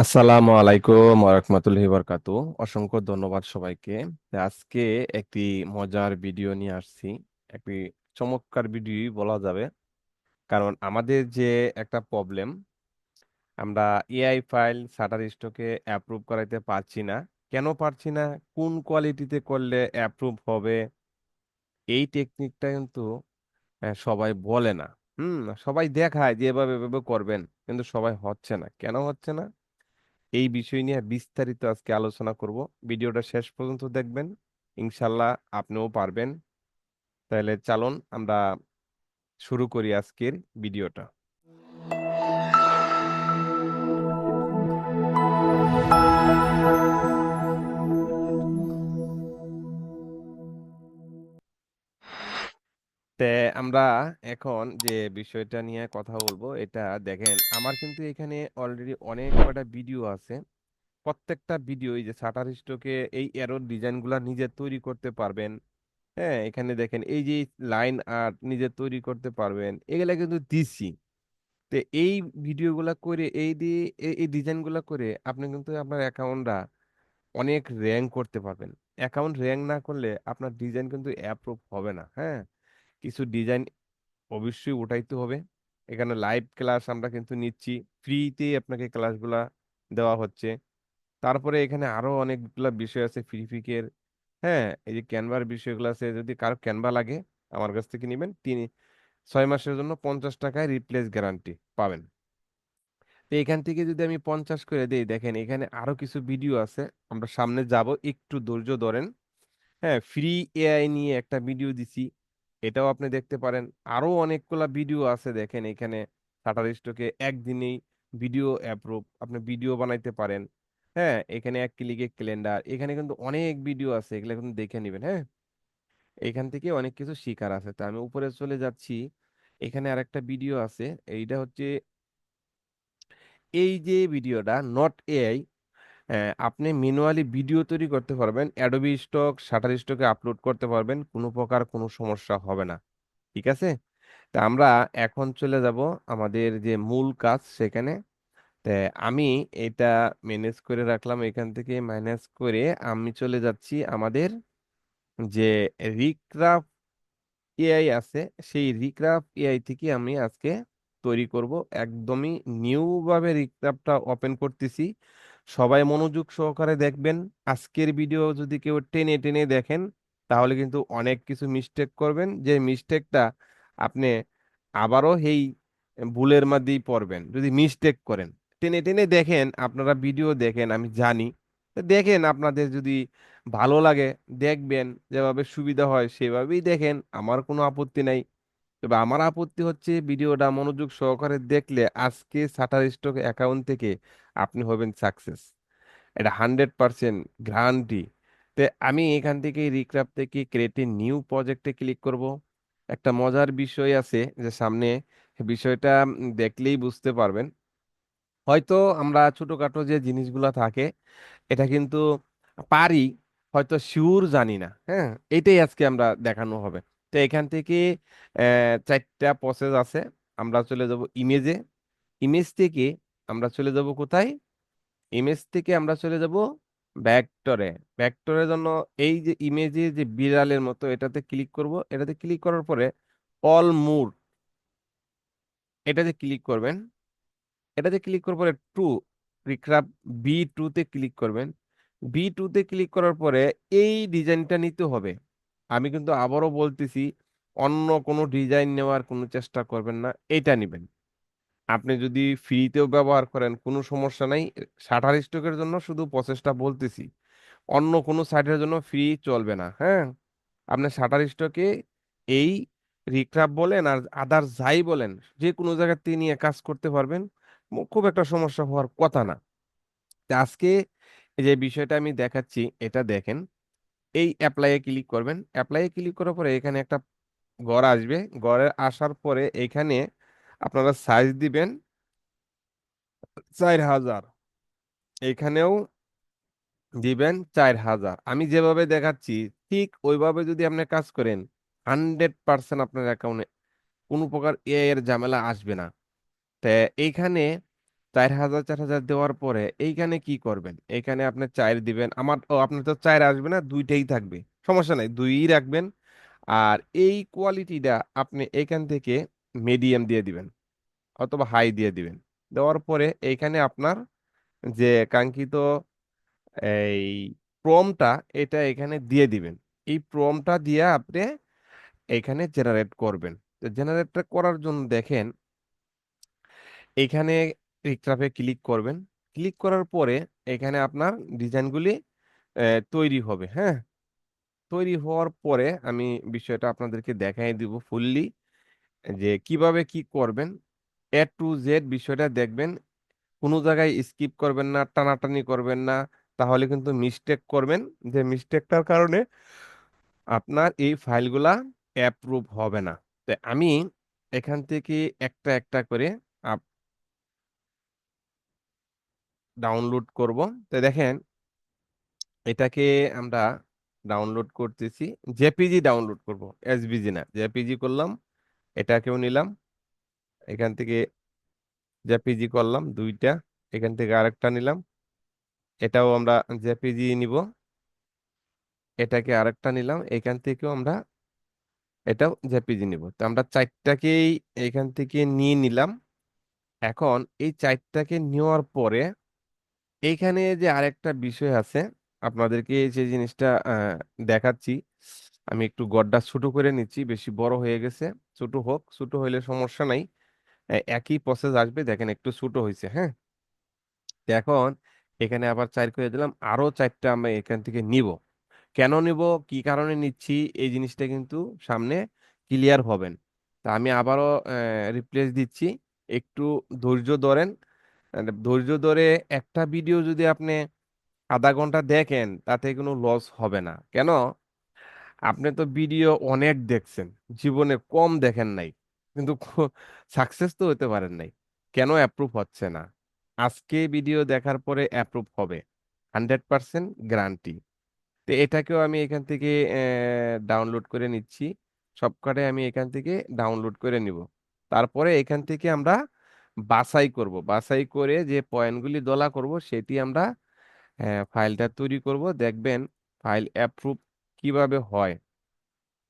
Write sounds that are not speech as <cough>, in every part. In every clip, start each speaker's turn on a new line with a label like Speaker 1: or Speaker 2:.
Speaker 1: আসসালামু আলাইকুম ওরহমতুল্লাহি বরকাতু অসংখ্য ধন্যবাদ সবাইকে। আজকে একটি মজার ভিডিও নিয়ে আসছি। একটি চমৎকার ভিডিও বলা যাবে। কারণ আমাদের যে একটা প্রবলেম আমরা এআই ফাইল শাটার স্টকে অ্যাপ্রুভ করাইতে পারছি না। কেন পারছি না? কোন কোয়ালিটিতে করলে অ্যাপ্রুভ হবে? এই টেকনিকটা কিন্তু সবাই বলে না। হুম, সবাই দেখায় যে এভাবে এভাবে করবেন। কিন্তু সবাই হচ্ছে না। কেন হচ্ছে না? এই বিষয় নিয়ে বিস্তারিত আজকে আলোচনা করব। ভিডিওটা শেষ পর্যন্ত দেখবেন। ইনশাল্লাহ আপনিও পারবেন। তাহলে চালুন, আমরা শুরু করি আজকের ভিডিওটা। তে আমরা এখন যে বিষয়টা নিয়ে কথা বলব, এটা দেখেন, আমার কিন্তু এখানে অলরেডি অনেক কয়টা ভিডিও আছে। প্রত্যেকটা ভিডিও এই যে শাটার স্টকে এই এরর ডিজাইনগুলো নিজে তৈরি করতে পারবেন। হ্যাঁ এখানে দেখেন, এই যে লাইন আর্ট নিজে তৈরি করতে পারবেন, এগুলা কিন্তু দিছি তো এই ভিডিওগুলা করে, এই দিয়ে এই ডিজাইনগুলো করে আপনি কিন্তু আপনার অ্যাকাউন্টটা অনেক র্যাঙ্ক করতে পারবেন। অ্যাকাউন্ট র্যাঙ্ক না করলে আপনার ডিজাইন কিন্তু অ্যাপ্রুভ হবে না হ্যাঁ? কিছু ডিজাইন অবশ্যই উঠাইতে হবে। এখানে লাইভ ক্লাস আমরা কিন্তু নিচ্ছি। ফ্রিতে আপনাকে ক্লাসগুলা দেওয়া হচ্ছে। তারপরে এখানে আরও অনেকগুলা বিষয় আছে ফ্রি ফিকের হ্যাঁ এই যে ক্যানভার বিষয়গুলো আছে, যদি কারও ক্যানভা লাগে, আমার কাছ থেকে নেবেন। তিনি, ছয় মাসের জন্য পঞ্চাশ টাকায় রিপ্লেস গ্যারান্টি পাবেন। তো এখান থেকে যদি আমি পঞ্চাশ করে দিই, দেখেন এখানে আরও কিছু ভিডিও আছে। আমরা সামনে যাব, একটু ধৈর্য ধরেন। হ্যাঁ ফ্রি এআই নিয়ে একটা ভিডিও দিছি। এটাও আপনি দেখতে পারেন। আরও অনেকগুলা ভিডিও আছে দেখেন এখানে। শাটার স্টকে একদিনেই ভিডিও অ্যাপ্রুভ আপনি ভিডিও বানাইতে পারেন। হ্যাঁ এখানে এক ক্লিকে ক্যালেন্ডার এখানে কিন্তু অনেক ভিডিও আছে, এগুলো কিন্তু দেখে নেবেন হ্যাঁ? এখান থেকে অনেক কিছু শিকার আছে। তা আমি উপরে চলে যাচ্ছি। এখানে আরেকটা ভিডিও আছে, এইটা হচ্ছে এই যে ভিডিওটা নট এআই আপনি ম্যানুয়ালি ভিডিও তৈরি করতে পারবেন অ্যাডোবি স্টক শাটার স্টকে আপলোড করতে পারবেন, কোনো প্রকার কোনো সমস্যা হবে না, ঠিক আছে? তা আমরা এখন চলে যাব আমাদের যে মূল কাজ সেখানে। তা আমি এটা ম্যানেজ করে রাখলাম, এখান থেকে মাইনাস করে আমি চলে যাচ্ছি আমাদের যে রিক্রাফ এআই আছে, সেই রিক্রাফ এআই থেকে আমি আজকে তৈরি করব, একদমই নিউভাবে রিক্রাফটা ওপেন করতেছি। সবাই মনোযোগ সহকারে দেখবেন। আজকের ভিডিও যদি কেউ টেনে টেনে দেখেন, তাহলে কিন্তু অনেক কিছু মিস্টেক করবেন। যে মিস্টেকটা আপনি আবারও এই ভুলের মধ্যেই পড়বেন, যদি মিস্টেক করেন। টেনে টেনে দেখেন, আপনারা ভিডিও দেখেন, আমি জানি। দেখেন, আপনাদের যদি ভালো লাগে, দেখবেন, যেভাবে সুবিধা হয়, সেভাবেই দেখেন, আমার কোনো আপত্তি নাই। তবে আমার আপত্তি হচ্ছে ভিডিওটা মনোযোগ সহকারে দেখলে আজকে শাটার স্টক অ্যাকাউন্ট থেকে আপনি হবেন সাকসেস এটা হান্ড্রেড পার্সেন্ট গ্যারান্টি তো আমি এখান থেকে রিক্রাপ থেকে ক্রিয়েটিভ নিউ প্রজেক্টে ক্লিক করব। একটা মজার বিষয় আছে যে সামনে বিষয়টা দেখলেই বুঝতে পারবেন। হয়তো আমরা ছোটোখাটো যে জিনিসগুলো থাকে, এটা কিন্তু পারি, হয়তো শিওর জানি না হ্যাঁ? এটাই আজকে আমরা দেখানো হবে। তো এখান থেকে চারটা প্রসেস আছে। আমরা চলে যাব ইমেজে ইমেজ থেকে আমরা চলে যাব কোথায়? ইমেজ থেকে আমরা চলে যাব ভেক্টরে ভেক্টরের জন্য এই যে ইমেজে যে বিড়ালের মতো এটাতে ক্লিক করব। এটাতে ক্লিক করার পরে অল মুড এটাতে ক্লিক করবেন। এটাতে ক্লিক করার পরে টু রিক্রাফ বি টুতে ক্লিক করবেন। বি টুতে ক্লিক করার পরে এই ডিজাইনটা নিতে হবে। আমি কিন্তু আবারও বলতেছি, অন্য কোনো ডিজাইন নেওয়ার কোনো চেষ্টা করবেন না। এটা নেবেন। আপনি যদি ফ্রিতেও ব্যবহার করেন, কোনো সমস্যা নাই। শাটার স্টকের জন্য শুধু প্রসেসটা বলতেছি। অন্য কোনো সাইটের জন্য ফ্রি চলবে না হ্যাঁ? আপনি শাটার স্টকে এই রিক্রাফ বলেন আর আদার যাই বলেন, যে কোনো জায়গাতে নিয়ে কাজ করতে পারবেন খুব একটা সমস্যা হওয়ার কথা না। আজকে যে বিষয়টা আমি দেখাচ্ছি, এটা দেখেন। এই অ্যাপ্লাইয়ে ক্লিক করবেন। অ্যাপ্লাইয়ে ক্লিক করার পরে এখানে একটা ঘর আসবে। ঘরে আসার পরে এখানে আপনারা সাইজ দিবেন চার হাজার। এখানেও দিবেন চার হাজার। আমি যেভাবে দেখাচ্ছি, ঠিক ওইভাবে যদি আপনি কাজ করেন, হান্ড্রেড পার্সেন্ট আপনার অ্যাকাউন্টে কোনো প্রকার এআই এর ঝামেলা আসবে না। তা এইখানে চার হাজার চার হাজার দেওয়ার পরে এইখানে কি করবেন? এইখানে আপনি চার দিবেন। আমার, ও, আপনার তো চার আসবে না, দুইটাই থাকবে। সমস্যা নাই, দুইই রাখবেন। আর এই কোয়ালিটিটা আপনি এখান থেকে মিডিয়াম দিয়ে দিবেন অথবা হাই দিয়ে দিবেন। দেওয়ার পরে এইখানে আপনার যে কাঙ্ক্ষিত এই প্রমটা এটা এখানে দিয়ে দিবেন। এই প্রমটা দিয়ে আপনি এখানে জেনারেট করবেন। তো জেনারেটটা করার জন্য দেখেন, এখানে রিক্রাফে ক্লিক করবেন। ক্লিক করার পরে এখানে আপনার ডিজাইনগুলি তৈরি হবে হ্যাঁ? তৈরি হওয়ার পরে আমি বিষয়টা আপনাদেরকে দেখাই দিব ফুললি যে কীভাবে কি করবেন এ টু জেড বিষয়টা দেখবেন, কোনো জায়গায় স্কিপ করবেন না, টানাটানি করবেন না, তাহলে কিন্তু মিস্টেক করবেন। যে মিস্টেকটার কারণে আপনার এই ফাইলগুলা অ্যাপ্রুভ হবে না। তো আমি এখান থেকে একটা একটা করে আপ ডাউনলোড করব। তো দেখেন, এটাকে আমরা ডাউনলোড করতেছি। জেপিজি ডাউনলোড করব। এসভিজি না জেপিজি করলাম। এটাকেও নিলাম। এখান থেকে জেপিজি করলাম দুইটা, এখান থেকে আরেকটা নিলাম। এটাও আমরা জেপিজি নিব। এটাকে আরেকটা নিলাম, এখান থেকেও আমরা এটাও জেপিজি নিব। তো আমরা চারটাকেই এখান থেকে নিয়ে নিলাম। এখন এই চারটাকে নেওয়ার পরে এইখানে যে আরেকটা বিষয় আছে, আপনাদেরকে যে জিনিসটা দেখাচ্ছি। আমি একটু গড্ডা ছোট করে নিচ্ছি, বেশি বড় হয়ে গেছে। ছোট হোক, ছোট হইলে সমস্যা নাই। একই প্রসেস আসবে, দেখেন একটু ছোট হয়েছে হ্যাঁ? এখন এখানে আবার চার করে দিলাম আরও চারটা আমি এখান থেকে নিব। কেন নিব? কি কারণে নিচ্ছি? এই জিনিসটা কিন্তু সামনে ক্লিয়ার হবেন তা আমি আবারও রিপ্লেস দিচ্ছি। একটু ধৈর্য ধরেন। ধৈর্য ধরে একটা ভিডিও যদি আপনি আধা ঘণ্টা দেখেন, তাতে কোনো লস হবে না। কেন? আপনি তো ভিডিও অনেক দেখছেন, জীবনে কম দেখেন নাই, কিন্তু সাকসেস তো হতে পারেন নাই। কেন অ্যাপ্রুভ হচ্ছে না? আজকে ভিডিও দেখার পরে অ্যাপ্রুভ হবে হান্ড্রেড পার্সেন্ট গ্যারান্টি তো এটাকেও আমি এখান থেকে ডাউনলোড করে নিচ্ছি, সবকটাই আমি এখান থেকে ডাউনলোড করে নিব। তারপরে এখান থেকে আমরা বাছাই করব, বাছাই করে যে পয়েন্টগুলি দলা করব, সেটি আমরা ফাইলটা তৈরি করব, দেখবেন ফাইল অ্যাপ্রুভ কীভাবে হয়?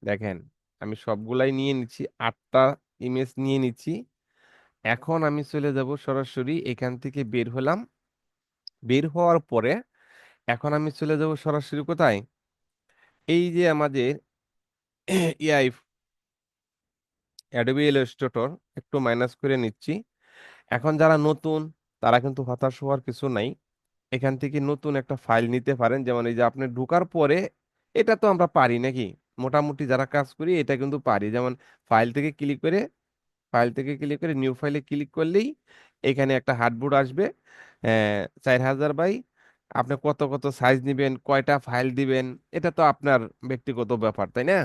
Speaker 1: দেখেন, আমি সবগুলাই নিয়ে নিচ্ছি, আটটা ইমেজ নিয়ে নিচ্ছি। এখন আমি চলে যাব সরাসরি এখান থেকে বের হলাম। বের হওয়ার পরে এখন আমি চলে যাব সরাসরি কোথায়? এই যে আমাদের এআই অ্যাডোবি ইলাস্ট্রেটর একটু মাইনাস করে নিচ্ছি। এখন যারা নতুন, তারা কিন্তু হতাশ হওয়ার কিছু নাই। এখান থেকে নতুন একটা ফাইল নিতে পারেন। যেমন এই যে আপনি ঢোকার পরে এটা তো আমরা পারি নাকি? মোটামুটি যারা কাজ করি, এটা কিন্তু পারি। যেমন ফাইল থেকে ক্লিক করে ফাইল থেকে ক্লিক করে নিউ ফাইলে ক্লিক করলেই এখানে একটা হার্ডবোর্ড আসবে। চার হাজার বাই, আপনি কত কত সাইজ নেবেন, কয়টা ফাইল দিবেন, এটা তো আপনার ব্যক্তিগত ব্যাপার, তাই না?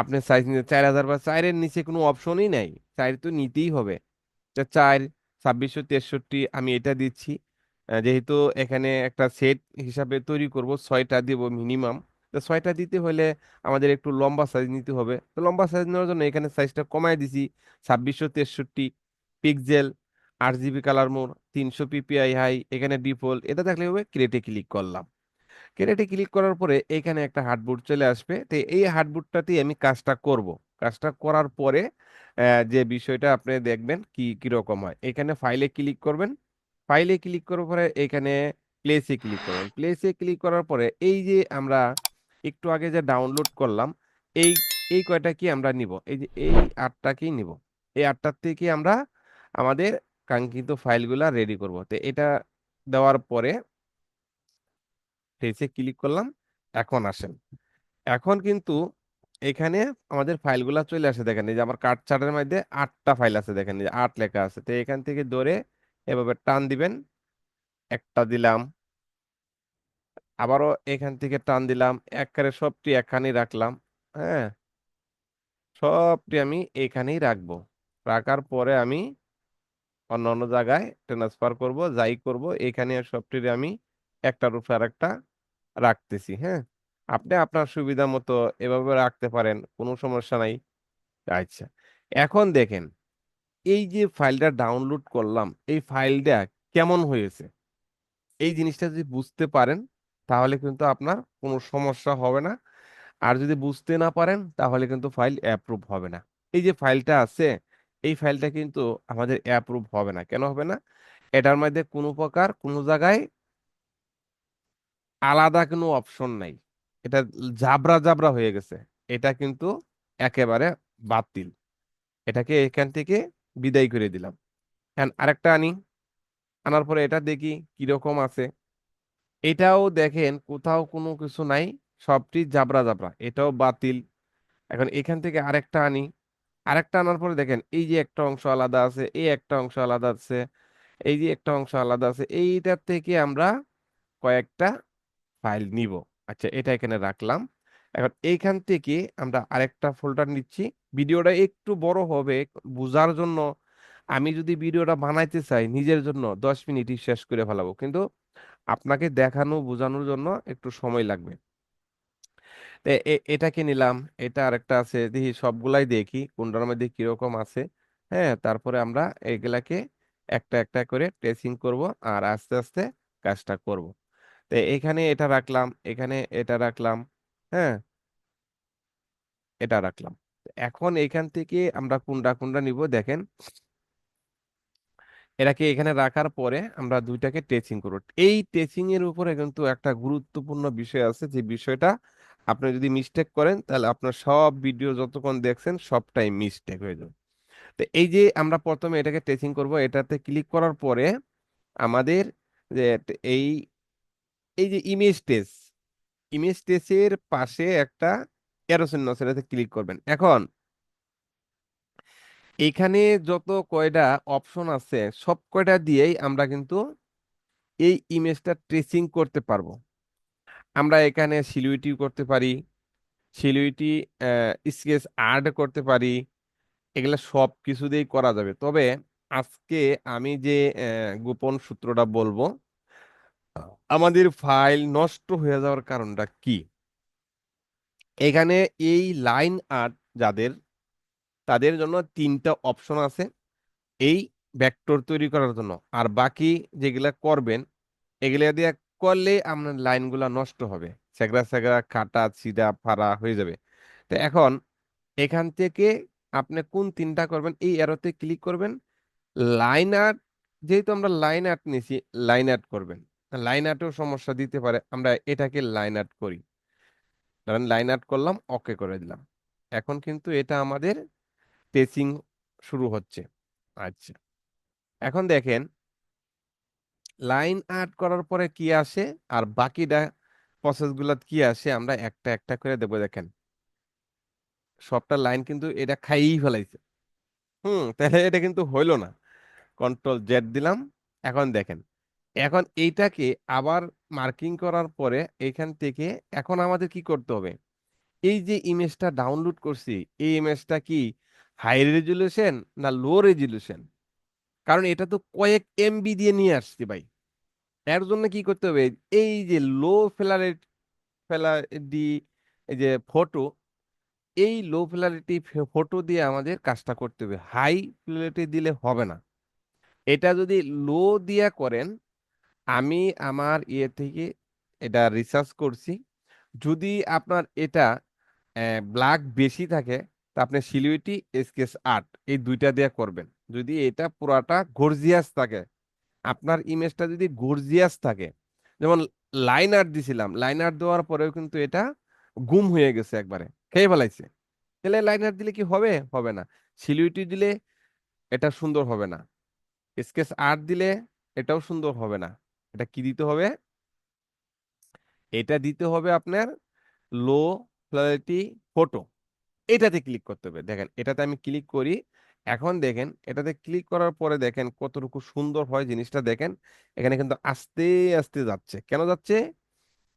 Speaker 1: আপনি সাইজ নিতে চার হাজার বা চারের নিচে কোনো অপশনই নাই। চার তো নিতেই হবে। চার, ছাব্বিশশো তেষট্টি আমি এটা দিচ্ছি। যেহেতু এখানে একটা সেট হিসাবে তৈরি করব, ছয়টা দিব মিনিমাম তো ছয়টা দিতে হলে আমাদের একটু লম্বা সাইজ নিতে হবে। তো লম্বা সাইজ নেওয়ার জন্য এখানে সাইজটা কমায় দিছি। ছাব্বিশশো তেষট্টি পিক্সেল আট জিবি কালার মোড তিনশো পিপিআই হাই এখানে ডিফল্ট এটা দেখলে হবে ক্রিয়েটে ক্লিক করলাম। ক্রিয়েটে ক্লিক করার পরে এখানে একটা হার্ডবোর্ড চলে আসবে। তো এই হার্ডবোর্ডটাতেই আমি কাজটা করব। কাজটা করার পরে যে বিষয়টা আপনি দেখবেন কি কীরকম হয়। এখানে ফাইলে ক্লিক করবেন। ফাইলে ক্লিক করার পরে এখানে প্লেসে ক্লিক করবেন। প্লেসে ক্লিক করার পরে এই যে আমরা একটু আগে যে ডাউনলোড করলাম, এই এই কয়টা কি আমরা নিব? এই যে, এই আটটাকেই নিব? এই আটটার থেকে আমরা আমাদের কাঙ্ক্ষিত ফাইলগুলা রেডি করব। তো এটা দেওয়ার পরে ফেসে ক্লিক করলাম, এখন আসেন। এখন কিন্তু এখানে আমাদের ফাইলগুলা চলে আসে, দেখেন এই যে আমার কার্ড চার্টের মধ্যে আটটা ফাইল আছে, দেখেন এই আট লেখা আছে। তো এখান থেকে ধরে এভাবে টান দিবেন, একটা দিলাম আবারও এখান থেকে টান দিলাম একবারে সবটি একখানেই রাখলাম হ্যাঁ? সবটি আমি এখানেই রাখব। রাখার পরে আমি অন্য অন্য জায়গায় ট্রান্সফার করব, যাই করব, এখানে সবটির আমি একটার উপর আরেকটা রাখতেছি হ্যাঁ? আপনি আপনার সুবিধা মতো এভাবে রাখতে পারেন, কোনো সমস্যা নাই। আচ্ছা এখন দেখেন, এই যে ফাইলটা ডাউনলোড করলাম, এই ফাইলটা কেমন হয়েছে? এই জিনিসটা যদি বুঝতে পারেন তাহলে কিন্তু আপনার কোনো সমস্যা হবে না। আর যদি বুঝতে না পারেন, তাহলে কিন্তু ফাইল অ্যাপ্রুভ হবে না। এই যে ফাইলটা আছে, এই ফাইলটা কিন্তু আমাদের অ্যাপ্রুভ হবে না। কেন হবে না? এটার মধ্যে কোনো প্রকার, কোনো জায়গায় আলাদা কোনো অপশন নাই। এটা জাবরা জাবরা হয়ে গেছে। এটা কিন্তু একেবারে বাতিল। এটাকে এখান থেকে বিদায় করে দিলাম। হ্যাঁ আরেকটা আনি। আনার পরে এটা দেখি কীরকম আছে। এটাও দেখেন কোথাও কোনো কিছু নাই, সবটি জাবরা জাবরা, এটাও বাতিল। এখন এখান থেকে আরেকটা আনি, আরেকটা আনার পরে দেখেন এই যে একটা অংশ আলাদা আছে, এই একটা অংশ আলাদা আছে, এই যে একটা অংশ আলাদা আছে এইটার থেকে আমরা কয়েকটা ফাইল নিব। আচ্ছা এটা এখানে রাখলাম। এখন এইখান থেকে আমরা আরেকটা ফোল্ডার নিচ্ছি। ভিডিওটা একটু বড় হবে বোঝার জন্য। আমি যদি ভিডিওটা বানাইতে চাই নিজের জন্য দশ মিনিটই শেষ করে ফেলাবো। কিন্তু আপনাকে দেখানো, বোঝানোর জন্য একটু সময় লাগবে। এটাকে নিলাম? এটা আরেকটা আছে। দেখি সবগুলাই দেখি, কোনটার মধ্যে কীরকম আছে। হ্যাঁ তারপরে আমরা এগুলাকে একটা একটা করে ট্রেসিং করব আর আস্তে আস্তে কাজটা করব। তো এখানে এটা রাখলাম, এখানে এটা রাখলাম হ্যাঁ? এটা রাখলাম। এখন এখান থেকে আমরা কোনটা কোনটা নিব দেখেন। এটাকে এখানে রাখার পরে আমরা দুইটাকে টেচিং করব। এই টেচিং এর উপরে কিন্তু একটা গুরুত্বপূর্ণ বিষয় আছে যে বিষয়টা আপনি যদি মিস্টেক করেন তাহলে আপনার সব ভিডিও যতক্ষণ দেখছেন সবটাই মিস্টেক হয়ে যাবে। তো এই যে আমরা প্রথমে এটাকে টেচিং করব, এটাতে ক্লিক করার পরে আমাদের যে এই এই যে ইমেজ টেস ইমেজ টেসের পাশে একটা এরো চিহ্ন আছে, এটাতে ক্লিক করবেন। এখন এখানে যত কয়টা অপশন আছে, সব কয়টা দিয়েই আমরা কিন্তু এই ইমেজটা ট্রেসিং করতে পারব। আমরা এখানে সিলুইটি করতে পারি সিলুইটি স্কেচ আর্ট করতে পারি, এগুলা সব কিছু দিয়েই করা যাবে। তবে আজকে আমি যে গোপন সূত্রটা বলব, আমাদের ফাইল নষ্ট হয়ে যাওয়ার কারণটা কি? এখানে এই লাইন আর্ট যাদের তাদের জন্য তিনটা অপশন আছে এই ভেক্টর তৈরি করার জন্য। আর বাকি যেগুলা করবেন, এগুলা দিয়ে করলে আপনার লাইনগুলা নষ্ট হবে। সেগড়া সেগড়া কাটা, ছিঁড়া, ফাড়া হয়ে যাবে। তো এখন এখান থেকে আপনি কোন তিনটা করবেন, এই অ্যারোতে ক্লিক করবেন। লাইন আর্ট যেহেতু আমরা লাইন আর্ট নিছি লাইন আর্ট করবেন। লাইন আর্টেও সমস্যা দিতে পারে, আমরা এটাকে লাইন আর্ট করি। ধরেন লাইন আর্ট করলাম ওকে করে দিলাম। এখন কিন্তু এটা আমাদের পেসিং শুরু হচ্ছে। আচ্ছা। এখন দেখেন লাইন আর্ট করার পরে কি আসে? আর বাকিটা প্রসেসগুলো কি আসে? আমরা একটা একটা করে দেবো, দেখেন। সবটা লাইন কিন্তু এটা খাইয়েই ফেলাইছে। হুম, তাহলে এটা কিন্তু হইল না। কন্ট্রোল জেড দিলাম। এখন দেখেন, এখন এইটাকে আবার মার্কিং করার পরে এখান থেকে এখন আমাদের কি করতে হবে? এই যে ইমেজটা ডাউনলোড করছি, এই ইমেজটা কি হাই রেজুলেশন না লো রেজুলেশন কারণ এটা তো কয়েক এমবি দিয়ে নিয়ে আসছি ভাই। এর জন্য কি করতে হবে? এই যে লো ফ্ল্যারিটি ফ্ল্যারিটি এই যে ফটো এই লো ফ্ল্যারিটি ফটো দিয়ে আমাদের কাজটা করতে হবে। হাই ফ্ল্যারিটি দিলে হবে না। এটা যদি লো দিয়া করেন, আমি আমার ইয়ে থেকে এটা রিসার্চ করছি। যদি আপনার এটা ব্ল্যাক বেশি থাকে তা আপনি সিলুইটি স্কেচ আর্ট এই দুইটা দিয়ে করবেন। যদি এটা পুরাটা গর্জিয়াস থাকে, আপনার ইমেজটা যদি গর্জিয়াস থাকে, যেমন লাইন আর্ট দিছিলাম লাইন আর্ট দেওয়ার পরেও কিন্তু এটা গুম হয়ে গেছে একবারে, খেয়ে ফেলাইছে। তাহলে লাইন আর্ট দিলে কি হবে? হবে না। সিলুইটি দিলে এটা সুন্দর হবে না। স্কেচ আর্ট দিলে এটাও সুন্দর হবে না। এটা কি দিতে হবে? এটা দিতে হবে আপনার লো ফ্লারিটি ফটো এটাতে ক্লিক করতে হবে। দেখেন, এটাতে আমি ক্লিক করি। এখন দেখেন, এটাতে ক্লিক করার পরে দেখেন, কতটুকু সুন্দর হয় জিনিসটা দেখেন। এখানে কিন্তু আস্তে আস্তে যাচ্ছে। কেন যাচ্ছে?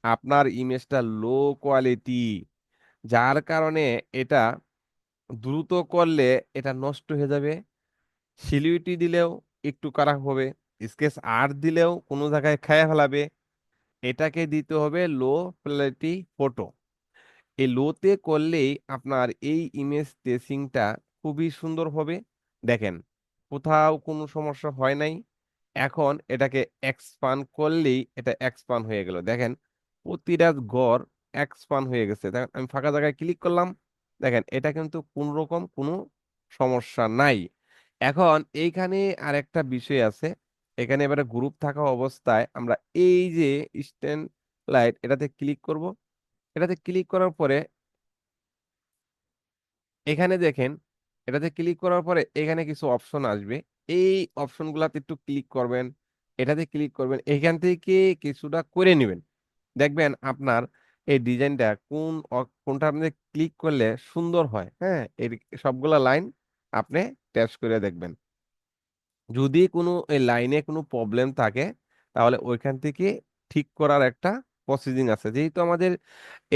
Speaker 1: আপনার ইমেজটা লো কোয়ালিটি যার কারণে এটা দ্রুত করলে এটা নষ্ট হয়ে যাবে। সিলিউটি দিলেও একটু খারাপ হবে স্কেচ আর্ট দিলেও কোনো জায়গায় খেয়ে ফেলাবে। এটাকে দিতে হবে লো কোয়ালিটি ফটো এই লোতে করলেই আপনার এই ইমেজ ট্রেসিংটা খুবই সুন্দর হবে। দেখেন, কোথাও কোনো সমস্যা হয় নাই। এখন এটাকে এক্সপান্ড করলেই এটা এক্সপান্ড হয়ে গেল। দেখেন, প্রতিটা ঘর এক্সপান্ড হয়ে গেছে। দেখেন, আমি ফাঁকা জায়গায় ক্লিক করলাম। দেখেন, এটা কিন্তু কোন রকম কোনো সমস্যা নাই। এখন এইখানে আরেকটা বিষয় আছে। এখানে এবারে গ্রুপ থাকা অবস্থায় আমরা এই যে স্ট্যান্ড লাইট এটাতে ক্লিক করব। এটাতে ক্লিক করার পরে এখানে দেখেন, এটাতে ক্লিক করার পরে এখানে কিছু অপশন আসবে। এই অপশনগুলোতে একটু ক্লিক করবেন, এটাতে ক্লিক করবেন, এখান থেকে কিছুটা করে নেবেন। দেখবেন আপনার এই ডিজাইনটা কোন কোনটা আপনি ক্লিক করলে সুন্দর হয় হ্যাঁ? এর সবগুলা লাইন আপনি টেস্ট করে দেখবেন। যদি কোনো এই লাইনে কোনো প্রবলেম থাকে, তাহলে ওইখান থেকে ঠিক করার একটা প্রসিজিং আছে। যেহেতু আমাদের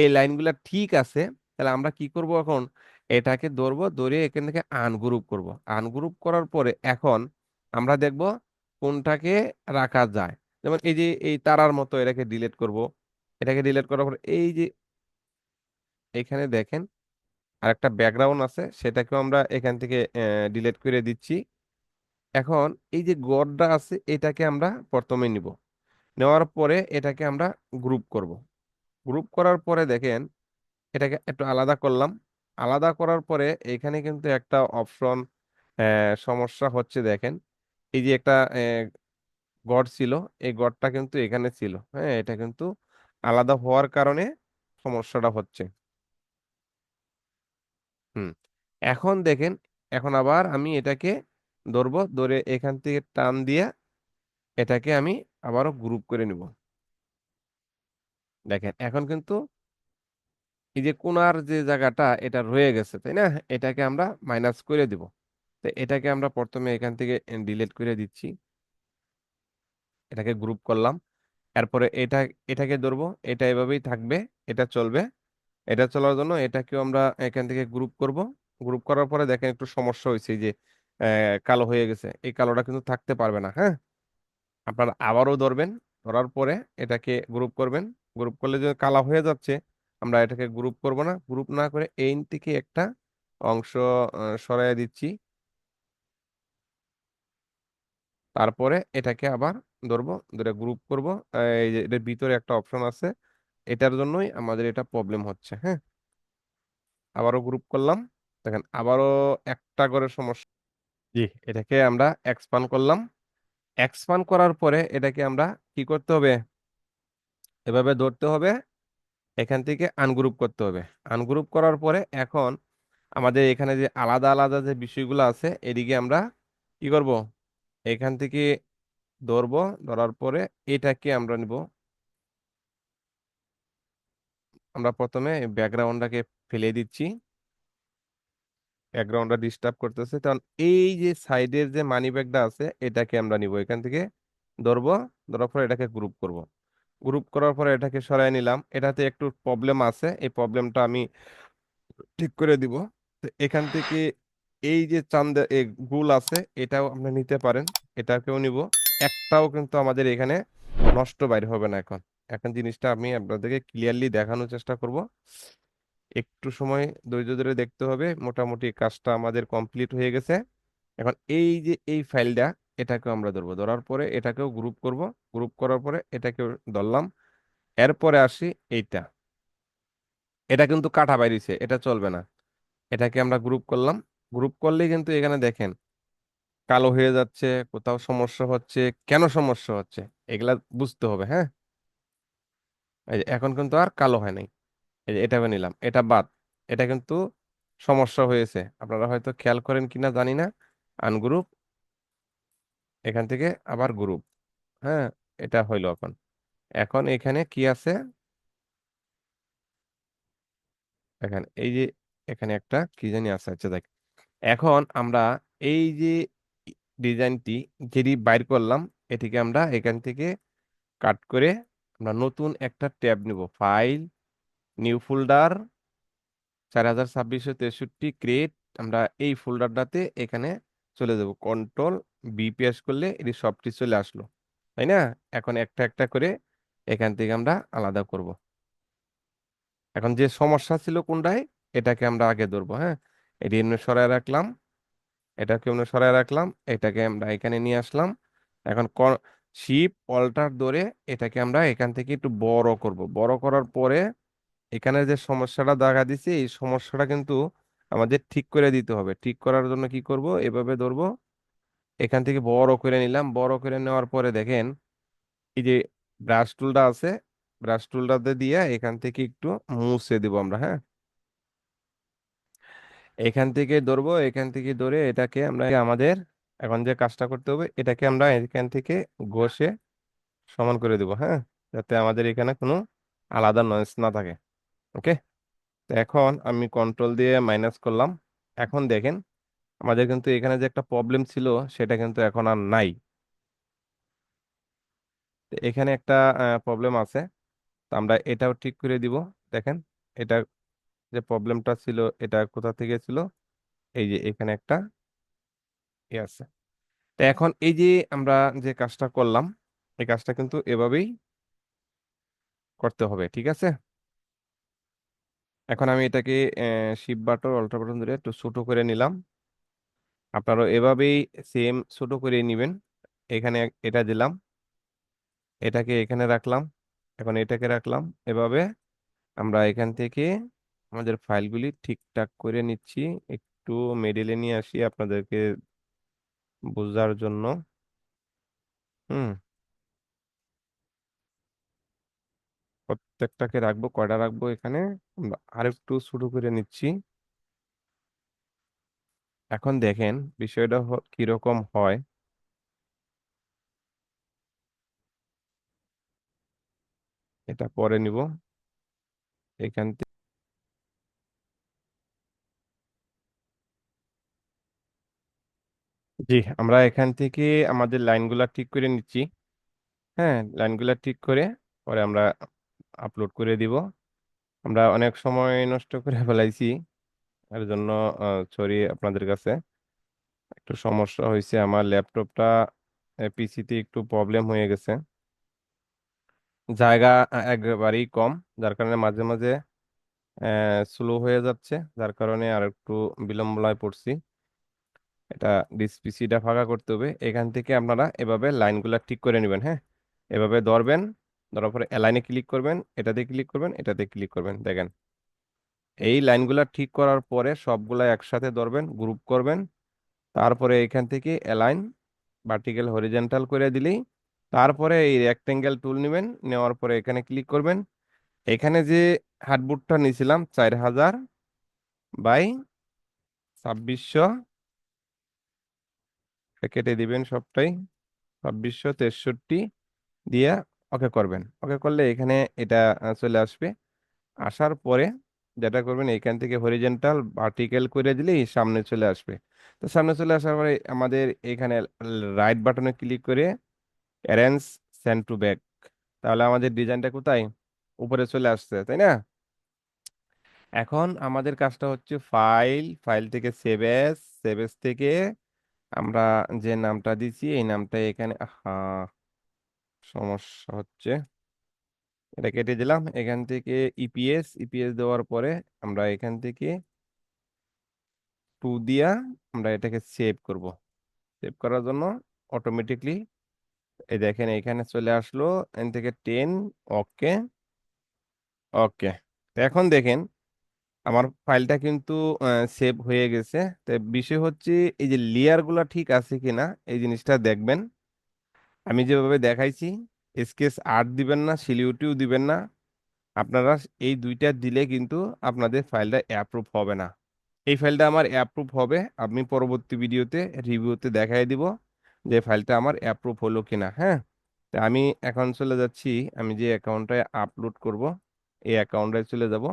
Speaker 1: এই লাইনগুলা ঠিক আছে, তাহলে আমরা কি করব এখন? এটাকে ধরবো, ধরে এখান থেকে আনগ্রুপ করব। আনগ্রুপ করার পরে এখন আমরা দেখব কোনটাকে রাখা যায়। যেমন এই যে এই তারার মতো এটাকে ডিলেট করব। এটাকে ডিলেট করার পর এই যে এখানে দেখেন আর একটা ব্যাকগ্রাউন্ড আছে, সেটাকেও আমরা এখান থেকে ডিলেট করে দিচ্ছি। এখন এই যে গড়টা আছে, এটাকে আমরা প্রথমে নিব। নেওয়ার পরে এটাকে আমরা গ্রুপ করব। গ্রুপ করার পরে দেখেন, এটাকে একটু আলাদা করলাম। আলাদা করার পরে এখানে কিন্তু একটা অপশন সমস্যা হচ্ছে দেখেন, এই যে একটা গড় ছিল, এই গড়টা কিন্তু এখানে ছিল হ্যাঁ এটা কিন্তু আলাদা হওয়ার কারণে সমস্যাটা হচ্ছে। হুম, এখন দেখেন, এখন আবার আমি এটাকে ধরবো, ধরে এখান থেকে টান দিয়ে এটাকে আমি আবারও গ্রুপ করে নিব। দেখেন, এখন কিন্তু এই যে কোণার যে জায়গাটা, এটা রয়ে গেছে, তাই না? এটাকে আমরা মাইনাস করে দিব। তো এটাকে আমরা প্রথমে এখান থেকে ডিলিট করে দিচ্ছি। এটাকে গ্রুপ করলাম। এরপরে এটা, এটাকে ধরবো। এটা এভাবেই থাকবে, এটা চলবে। এটা চলার জন্য এটাকেও আমরা এখান থেকে গ্রুপ করব। গ্রুপ করার পরে দেখেন একটু সমস্যা হয়েছে যে কালো হয়ে গেছে। এই কালোটা কিন্তু থাকতে পারবে না হ্যাঁ? আপনারা আবারও ধরবেন ধরার পরে এটাকে গ্রুপ করবেন। গ্রুপ করলে যদি কালা হয়ে যাচ্ছে আমরা এটাকে গ্রুপ করব না। গ্রুপ না করে এই থেকে একটা অংশ সরাইয়া দিচ্ছি। তারপরে এটাকে আবার ধরবো ধরে গ্রুপ করব। এই যে এটার ভিতরে একটা অপশন আছে এটার জন্যই আমাদের এটা প্রবলেম হচ্ছে হ্যাঁ? আবারও গ্রুপ করলাম। দেখেন আবারও একটা করে সমস্যা জি। এটাকে আমরা এক্সপান্ড করলাম। এক্সপান্ড করার পরে এটাকে আমরা কি করতে হবে? এভাবে ধরতে হবে। এখান থেকে আনগ্রুপ করতে হবে। আনগ্রুপ করার পরে এখন আমাদের এখানে যে আলাদা আলাদা যে বিষয়গুলো আছে, এদিকে আমরা কি করব? এখান থেকে ধরবো। ধরার পরে এটাকে আমরা নিব। আমরা প্রথমে ব্যাকগ্রাউন্ডটাকে ফেলে দিচ্ছি। ব্যাকগ্রাউন্ডটা ডিস্টার্ব করতেছে। কারণ এই যে সাইডের যে মানি ব্যাগটা আছে, এটাকে আমরা নিব। এখান থেকে ধরবো, ধরার পরে এটাকে গ্রুপ করব। গ্রুপ করার পরে এটাকে সরাই নিলাম। এটাতে একটু প্রবলেম আছে। এই প্রবলেমটা আমি ঠিক করে দিব। তো এখান থেকে এই যে চান্দে এই গুল আছে, এটাও আপনি নিতে পারেন। এটাকেও নিব। একটাও কিন্তু আমাদের এখানে নষ্ট বাইর হবে না এখন। এখন জিনিসটা আমি আপনাদেরকে ক্লিয়ারলি দেখানোর চেষ্টা করব। একটু সময় ধৈর্য ধরে দেখতে হবে। মোটামুটি কাজটা আমাদের কমপ্লিট হয়ে গেছে। এখন এই যে, এই ফাইলটা, এটাকেও আমরা ধরবো। ধরার পরে এটাকেও গ্রুপ করব। গ্রুপ করার পরে এটাকেও ধরলাম। এরপরে আসি এইটা। এটা কিন্তু কাটা বাইরেছে, এটা চলবে না। এটাকে আমরা গ্রুপ করলাম। গ্রুপ করলেই কিন্তু এখানে দেখেন, কালো হয়ে যাচ্ছে, কোথাও সমস্যা হচ্ছে, কেন সমস্যা হচ্ছে? এগুলা বুঝতে হবে হ্যাঁ? এখন কিন্তু আর কালো হয় নাই। এটাকে নিলাম, এটা বাদ। এটা কিন্তু সমস্যা হয়েছে। আপনারা হয়তো খেয়াল করেন কিনা জানি না। আনগ্রুপ এখান থেকে আবার গ্রুপ হ্যাঁ এটা হইল এখন। এখন এখানে কি আছে? এখানে, এই যে এখানে একটা কি জানি আছে আচ্ছা দেখ। এখন আমরা এই যে ডিজাইনটি যেটি বাইর করলাম, এটিকে আমরা এখান থেকে কাট করে আমরা নতুন একটা ট্যাব নিব। ফাইল নিউ ফোল্ডার চার হাজার ছাব্বিশশো তেষট্টি ক্রিয়েট আমরা এই ফোল্ডারটাতে এখানে চলে যাব। কন্ট্রোল বিপিএস করলে এটি সবটি চলে আসলো, তাই না? এখন একটা একটা করে এখান থেকে আমরা আলাদা করব। এখন যে সমস্যা ছিল কোনটায়? এটাকে আমরা আগে ধরবো হ্যাঁ? এটি এমনি সরায় রাখলাম, এটাকে আমরা সরায় রাখলাম, এটাকে আমরা এখানে নিয়ে আসলাম। এখন শিপ অল্টার ধরে এটাকে আমরা এখান থেকে একটু বড় করব। বড় করার পরে এখানে যে সমস্যাটা দেখা দিছে এই সমস্যাটা কিন্তু আমাদের ঠিক করে দিতে হবে। ঠিক করার জন্য কি করব? এভাবে ধরবো। এখান থেকে বড় করে নিলাম। বড় করে নেওয়ার পরে দেখেন, এই যে ব্রাশ টুলটা আছে ব্রাশ টুলটাতে দিয়ে এখান থেকে একটু মুছে দিব আমরা হ্যাঁ? এখান থেকে ধরবো, এখান থেকে ধরে এটাকে আমরা আমাদের এখন যে কাজটা করতে হবে, এটাকে আমরা এখান থেকে ঘষে সমান করে দেব হ্যাঁ? যাতে আমাদের এখানে কোনো আলাদা নয়েস না থাকে। ওকে? তো এখন আমি কন্ট্রোল দিয়ে মাইনাস করলাম। এখন দেখেন, আমাদের কিন্তু এখানে যে একটা প্রবলেম ছিল, সেটা কিন্তু এখন আর নাই। এখানে একটা প্রবলেম আছে। তো আমরা এটাও ঠিক করে দিব। দেখেন, এটা যে প্রবলেমটা ছিল, এটা কোথা থেকে ছিল? এই যে এখানে একটা ই আছে। তো এখন এই যে আমরা যে কাজটা করলাম, এই কাজটা কিন্তু এভাবেই করতে হবে, ঠিক আছে? এখন আমি এটাকে শিপ বাটন অল্টার বাটন ধরে একটু ছোট করে নিলাম। আপনারাও এভাবেই সেম ছোট করে নেবেন। এখানে এটা দিলাম। এটাকে এখানে রাখলাম। এখন এটাকে রাখলাম। এভাবে আমরা এখান থেকে আমাদের ফাইলগুলি ঠিকঠাক করে নিচ্ছি। একটু মেডেলে নিয়ে আসি আপনাদেরকে বোঝার জন্য। হুম। প্রত্যেকটাকে রাখব, কয়টা রাখব এখানে? আরেকটু ছোট করে নিচ্ছি। এখন দেখেন বিষয়টা কীরকম হয়। এটা পরে নিব। এখান থেকে জি, আমরা এখান থেকে আমাদের লাইনগুলা ঠিক করে নিচ্ছি। হ্যাঁ লাইনগুলা ঠিক করে পরে আমরা আপলোড করে দিব। আমরা অনেক সময় নষ্ট করে <laughs> ফেলাইছি। এর জন্য সরি আপনাদের কাছে। একটু সমস্যা হয়েছে আমার ল্যাপটপটা পিসিতে একটু প্রবলেম হয়ে গেছে। জায়গা একবারেই কম, যার কারণে মাঝে মাঝে স্লো হয়ে যাচ্ছে। যার কারণে আর একটু বিলম্বনায় পড়ছি। এটা ডিসপিসিটা ফাঁকা করতে হবে। এখান থেকে আপনারা এভাবে লাইনগুলো ঠিক করে নেবেন হ্যাঁ? এভাবে ধরবেন ধরার পরে লাইনে ক্লিক করবেন এটাতে ক্লিক করবেন এটাতে ক্লিক করবেন, দেখেন। এই লাইনগুলো ঠিক করার পরে সবগুলা একসাথে ধরবেন গ্রুপ করবেন, তারপরে এখান থেকে অ্যালাইন ভার্টিক্যাল হরিজেন্টাল করে দিলেই তারপরে এই রেক্টেঙ্গেল টুল নেবেন, নেওয়ার পরে এখানে ক্লিক করবেন। এখানে যে হার্ডবোর্ডটা নিয়েছিলাম, চার হাজার বাই ছাব্বিশশো কেটে দিবেন সবটাই, ছাব্বিশশো তেষট্টি দিয়ে ওকে করবেন। ওকে করলে এখানে এটা চলে আসবে। আসার পরে যেটা করবেন, এখান থেকে হরিজেন্টাল ভার্টিক্যাল করে দিলেই সামনে চলে আসবে। তো সামনে চলে আসার পরে আমাদের এখানে রাইট বাটনে ক্লিক করে অ্যারেঞ্জ সেন্ড টু ব্যাক তাহলে আমাদের ডিজাইনটা কোথায়? উপরে চলে আসছে, তাই না? এখন আমাদের কাজটা হচ্ছে ফাইল ফাইল থেকে সেভ এস সেভ এস থেকে আমরা যে নামটা দিছি এই নামটা এখানে হ্যাঁ সমস্যা হচ্ছে। এটা কেটে দিলাম। এখান থেকে ইপিএস ইপিএস দেওয়ার পরে আমরা এখান থেকে টু দিয়া আমরা এটাকে সেভ করব। সেভ করার জন্য অটোমেটিকলি এই দেখেন এখানে চলে আসলো, এখান থেকে টেন ওকে ওকে এখন দেখেন আমার ফাইলটা কিন্তু সেভ হয়ে গেছে। তো বিষয় হচ্ছে এই যে লেয়ারগুলো ঠিক আছে কিনা এই জিনিসটা দেখবেন। আমি যেভাবে দেখাইছি স্কেচ আর্ট দিবেন না সিলিউটিও দিবেন না। আপনারা এই দুইটা দিলে কিন্তু আপনাদের ফাইলটা অ্যাপ্রুভ হবে না। এই ফাইলটা আমার অ্যাপ্রুভ হবে, আমি পরবর্তী ভিডিওতে, রিভিউতে দেখাই দিব যে ফাইলটা আমার অ্যাপ্রুভ হলো কিনা হ্যাঁ? তা আমি এখন চলে যাচ্ছি, আমি যে অ্যাকাউন্টটায় আপলোড করব, এই অ্যাকাউন্টে চলে যাব।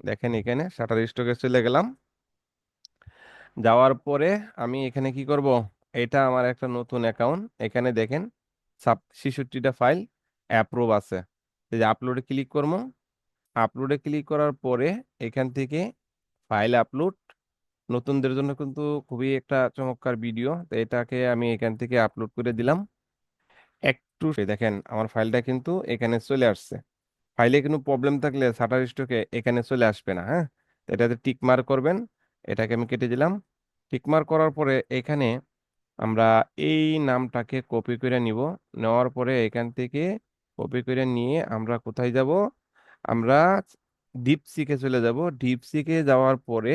Speaker 1: দেখেন এখানে শাটার স্টকে চলে গেলাম। যাওয়ার পরে আমি এখানে কি করব? এটা আমার একটা নতুন অ্যাকাউন্ট। এখানে দেখেন, সাব, ছেষট্টিটা ফাইল অ্যাপ্রুভ আছে। যে আপলোডে ক্লিক করব। আপলোডে ক্লিক করার পরে এখান থেকে ফাইল আপলোড নতুনদের জন্য কিন্তু খুবই একটা চমৎকার ভিডিও তো এটাকে আমি এখান থেকে আপলোড করে দিলাম। একটু দেখেন, আমার ফাইলটা কিন্তু এখানে চলে আসছে। ফাইলে কোনো প্রবলেম থাকলে শাটার স্টকে এখানে চলে আসবে না হ্যাঁ? এটাতে টিক মার্ক করবেন। এটাকে আমি কেটে দিলাম। টিকমার্ক করার পরে এখানে আমরা এই নামটাকে কপি করে নিব। নেওয়ার পরে এখান থেকে কপি করে নিয়ে আমরা কোথায় যাব? আমরা ডিপসিকে চলে যাব। ডিপসিকে যাওয়ার পরে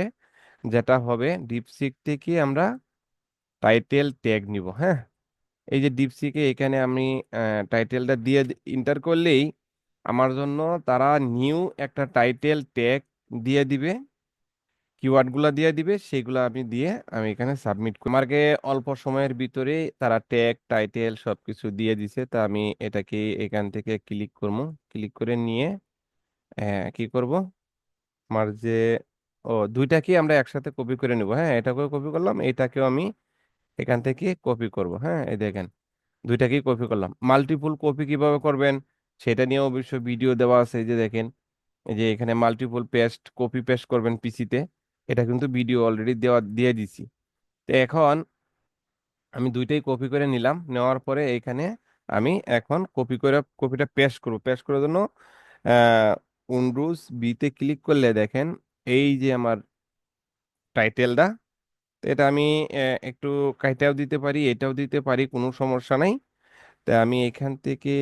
Speaker 1: যেটা হবে ডিপসিক থেকে আমরা টাইটেল ট্যাগ নিব হ্যাঁ? এই যে ডিপসিকে এখানে আমি টাইটেলটা দিয়ে ইন্টার করলেই আমার জন্য তারা নিউ একটা টাইটেল ট্যাগ দিয়ে দিবে। কিওয়ার্ডগুলো দিয়ে দিবে, সেগুলো আমি দিয়ে আমি এখানে সাবমিট করি। আমাকে অল্প সময়ের ভিতরে তারা ট্যাগ, টাইটেল সব কিছু দিয়ে দিছে। তা আমি এটাকে এখান থেকে ক্লিক করব। ক্লিক করে নিয়ে কি করব? আমার যে, ও দুইটাকে আমরা একসাথে কপি করে নিব। হ্যাঁ এটাকেও কপি করলাম, এটাকেও আমি এখান থেকে কপি করব। হ্যাঁ এই দেখেন, দুইটাকেই কপি করলাম। মাল্টিপুল কপি কীভাবে করবেন সেটা নিয়ে অবশ্য ভিডিও দেওয়া আছে। যে দেখেন, এই যে এখানে মাল্টিপল পেস্ট, কপি পেস্ট করবেন পিসিতে। এটা কিন্তু ভিডিও অলরেডি দেওয়া, দিয়ে দিছি। তো এখন আমি দুইটাই কপি করে নিলাম। নেওয়ার পরে এখানে আমি এখন কপি করে কপিটা পেস্ট করব। পেস্ট করার জন্য উইন্ডোজ বিতে ক্লিক করলে দেখেন, এই যে আমার টাইটেলটা এটা আমি একটু কাইটাও দিতে পারি, এটাও দিতে পারি, কোনো সমস্যা নাই। তা আমি এখান থেকে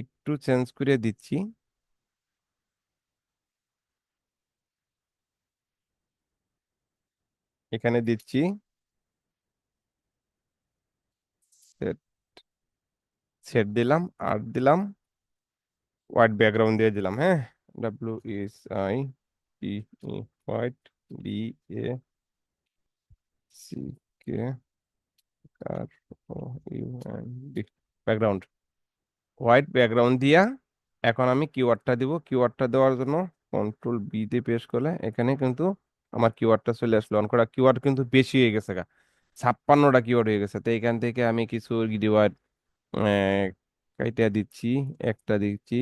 Speaker 1: একটু চেঞ্জ করে দিচ্ছি। এখানে দিচ্ছি। সেট সেট দিলাম আর দিলাম। হোয়াইট ব্যাকগ্রাউন্ড দিয়ে দিলাম হ্যাঁ? W S I T white B A C K R U background white background দিয়া এখন আমি কিওয়ার্ডটা দিব। কিওয়ার্ডটা দেওয়ার জন্য কন্ট্রোল বি তে পেশ করলে এখানে কিন্তু আমার কিওয়ার্ডটা চলে আসলো। অন করা কিওয়ার্ড কিন্তু বেশি হয়ে গেছে গা। ছাপ্পান্নটা কিওয়ার্ড হয়ে গেছে। তো এখান থেকে আমি কিছু কিওয়ার্ড কাইটা দিচ্ছি, একটা দিচ্ছি।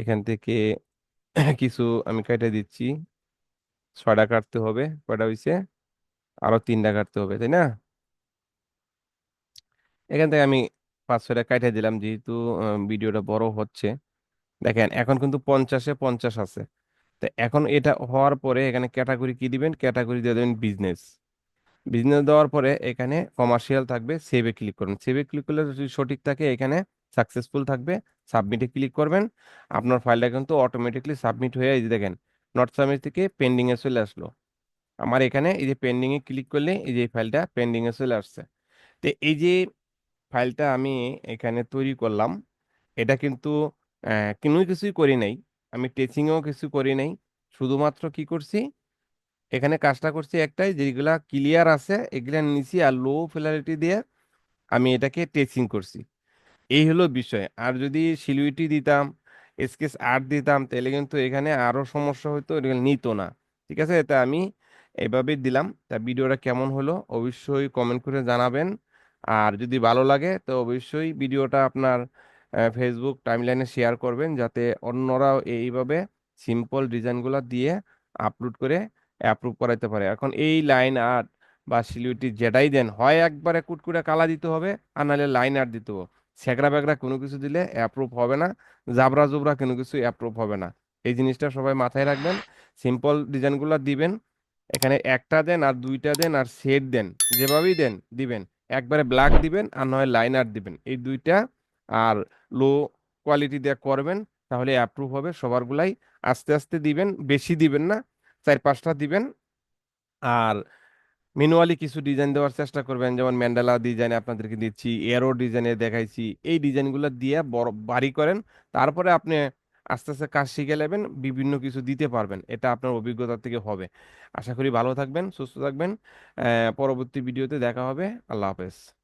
Speaker 1: এখান থেকে কিছু আমি কাইটা দিচ্ছি। ছয়টা কাটতে হবে, কয়টা হয়েছে আরও তিনটা কাটতে হবে, তাই না? এখান থেকে আমি পাঁচ ছয়টা কাইটা দিলাম, যেহেতু ভিডিওটা বড় হচ্ছে। দেখেন, এখন কিন্তু পঞ্চাশে পঞ্চাশ আছে। তো এখন এটা হওয়ার পরে এখানে ক্যাটাগরি কি দিবেন? ক্যাটাগরি দিয়ে দেবেন বিজনেস বিজনেস দেওয়ার পরে এখানে কমার্শিয়াল থাকবে সেভে ক্লিক করবেন। সেভে ক্লিক করলে যদি সঠিক থাকে, এখানে সাকসেসফুল থাকবে সাবমিটে ক্লিক করবেন। আপনার ফাইলটা কিন্তু অটোমেটিকলি সাবমিট হয়ে, এই দেখেন নট সাবমিট থেকে পেন্ডিং এ চলে আসলো। আমার এখানে এই যে পেন্ডিং এ ক্লিক করলে এই যে ফাইলটা পেন্ডিং এ চলে আসছে। তো এই যে ফাইলটা আমি এখানে তৈরি করলাম, এটা কিন্তু কোনো কিছুই করি নাই। আমি টেচিংও কিছু করি নাই। শুধুমাত্র কি করছি? এখানে কাজটা করছি একটাই, যেগুলা ক্লিয়ার আছে, এগুলা নিছি আর লো ফেলারিটি দিয়ে আমি এটাকে টেচিং করছি। এই হলো বিষয়। আর যদি সিলুইটি দিতাম স্কেচ আর্ট দিতাম, তাহলে কিন্তু এখানে আরও সমস্যা হতো নিত না। ঠিক আছে? তা আমি এইভাবে দিলাম। তা ভিডিওটা কেমন হলো অবশ্যই কমেন্ট করে জানাবেন। আর যদি ভালো লাগে, তো অবশ্যই ভিডিওটা আপনার ফেসবুক টাইমলাইনে শেয়ার করবেন যাতে অন্যরাও এইভাবে সিম্পল ডিজাইনগুলো দিয়ে আপলোড করে অ্যাপ্রুভ করাইতে পারে। এখন এই লাইন আর্ট বা সিলুইটি যেটাই দেন, হয় একবারে কুটকুটে কালা দিতে হবে আর নাহলে লাইন আর্ট দিতে হবে। ছ্যাঁকড়া ব্যাকড়া কোনো কিছু দিলে অ্যাপ্রুভ হবে না, জাবরা জুবরা কোনো কিছু অ্যাপ্রুভ হবে না। এই জিনিসটা সবাই মাথায় রাখবেন সিম্পল ডিজাইনগুলো দিবেন, এখানে একটা দেন আর দুইটা দেন আর শেড দেন, যেভাবেই দেন, দিবেন। একবারে ব্ল্যাক দিবেন আর নয় লাইন আর্ট দিবেন। এই দুইটা আর লো কোয়ালিটি দিয়ে করবেন, তাহলে অ্যাপ্রুভ হবে। সবারগুলাই আস্তে আস্তে দিবেন, বেশি দিবেন না, চার পাঁচটা দিবেন। আর ম্যানুয়ালি কিছু ডিজাইন দেওয়ার চেষ্টা করবেন, যেমন ম্যান্ডালা ডিজাইন আপনাদেরকে দিচ্ছি এরো ডিজাইনে দেখাইছি। এই ডিজাইনগুলো দিয়ে বড়, বাড়ি করেন, তারপরে আপনি আস্তে আস্তে কাজ শিখে নেবেন, বিভিন্ন কিছু দিতে পারবেন। এটা আপনার অভিজ্ঞতা থেকে হবে। আশা করি ভালো থাকবেন, সুস্থ থাকবেন। পরবর্তী ভিডিওতে দেখা হবে। আল্লাহ হাফেজ।